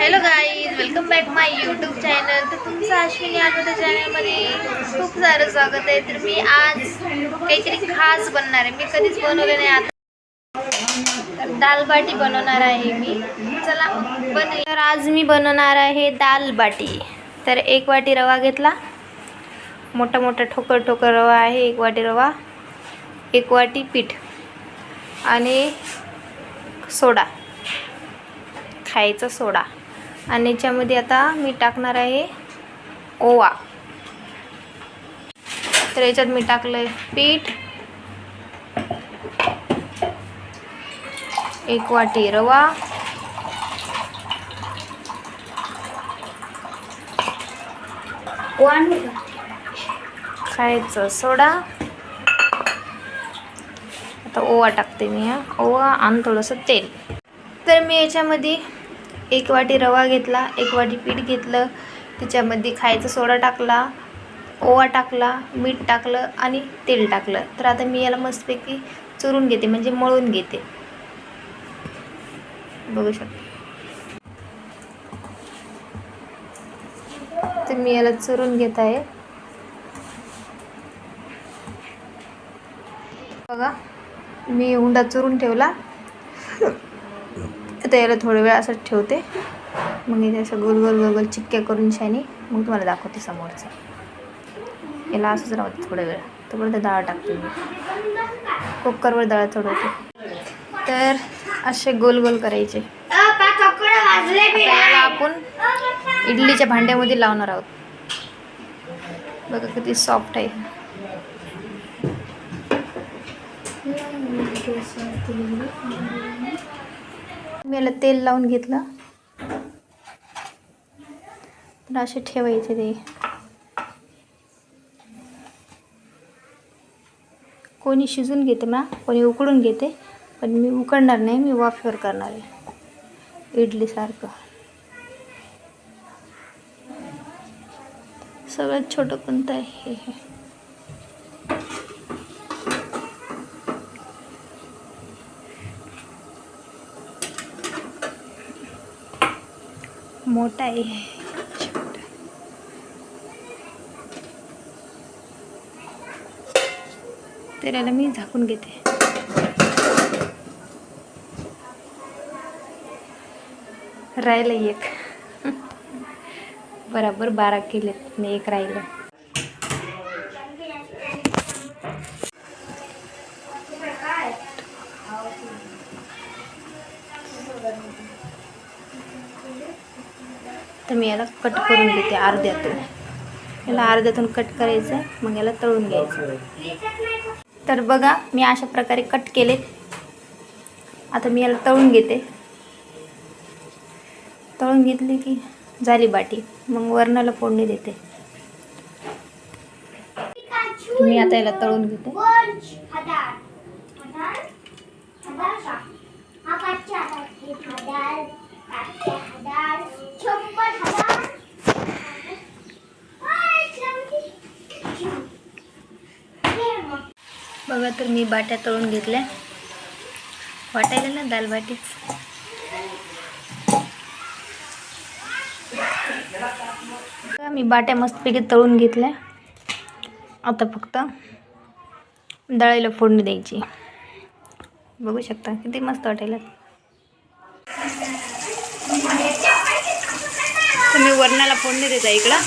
Hello guys welcome back my YouTube channel तर तुमचं अश्विनी आनंद चॅनलमध्ये खूप सारं स्वागत आहे. तर मी आज काहीतरी खास बनणार आहे. मी कधीच बनवलं नाही आता. दाल बाटी बनवणार आहे मी. चला बन तर आज मी बनवणार आहे दाल बाटी. तर एक वाटी रवा घेतला. मोठा मोठा ठोकर ठोकर रवा आहे एक वाटी रवा एक वाटी पीठ आणि सोडा. खायचा सोडा. आणि याच्यामध्ये आता मी टाकणार आहे ओवा. तर याच्यात मी टाकलं आहे पीठ. एक वाटी रवा. खायचं सोडा. आता ओवा टाकते मी हा. ओवा आणि थोडंसं तेल. तर मी याच्यामध्ये एक वाटी रवा घेतला एक वाटी पीठ घेतलं त्याच्यामध्ये खायचा सोडा टाकला ओवा टाकला मीठ टाकलं आणि तेल टाकलं. तर आता मी याला मस्तपैकी चुरून घेते म्हणजे मळून घेते. बघू शकते. तर मी याला चुरून घेत आहे. बघा मी हुंडा चुरून ठेवला. आता याला थोडा वेळ असं ठेवते. मग इथे असं गोल गोल गोल गोल चिक्क्या करून शानी मग तुम्हाला दाखवते समोरचं. याला असंच राहते थोडा वेळ. तोपर्यंत डाळ टाकते मी. कुकरवर डाळ चढवते. तर असे गोल गोल करायचे. आता आपण इडलीच्या भांड्यामध्ये लावणार आहोत. बघा किती सॉफ्ट आहे. मी याला तेल लावून घेतलं. तर असे ठेवायचे ते. कोणी शिजून घेते ना कोणी उकडून घेते पण मी उकडणार नाही मी वाफेवर करणार आहे. इडलीसारखं सगळ्यात छोटं कोणतं आहे? हे. मोठा आहे. छोटा तर याला मी झाकून घेते. राहिलं एक. बराबर बारा केले आणि एक राहिलं तर मी याला कट करून घेते अर्ध्यातून. याला अर्ध्यातून कट करायचं मग याला तळून घ्यायचं. तर बघा मी अशा प्रकारे कट केले. आता मी याला तळून घेते. तळून घेतली की झाली बाटी. मग वरणाला फोडणी देते. मी आता याला तळून घेते. बघा तर मी बाट्या तळून घेतल्या. वाटायला ना दाल बाटीच. मी बाट्या मस्तपैकी तळून घेतल्या. आता फक्त दळायला फोडणी द्यायची. बघू शकता किती मस्त वाटायला. तुम्ही वरणाला फोडणी देता इकडं.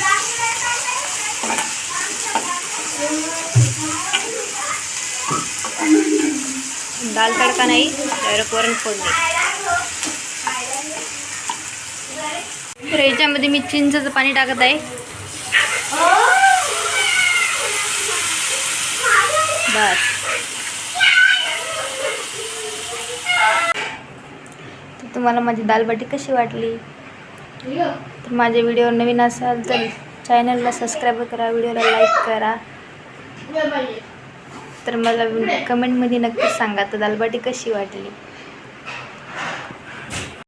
दाल तडका नाही तर वरण फोडणी. तर याच्यामध्ये मी चिंचचं पाणी टाकत आहे. बस. तर तुम्हाला माझी दालबाटी कशी वाटली? तर माझे व्हिडिओ नवीन असाल तर चॅनलला सबस्क्राईब करा व्हिडिओला लाईक करा. तर मला कमेंटमध्ये नक्कीच सांगा. तर दालबाटी कशी वाटली?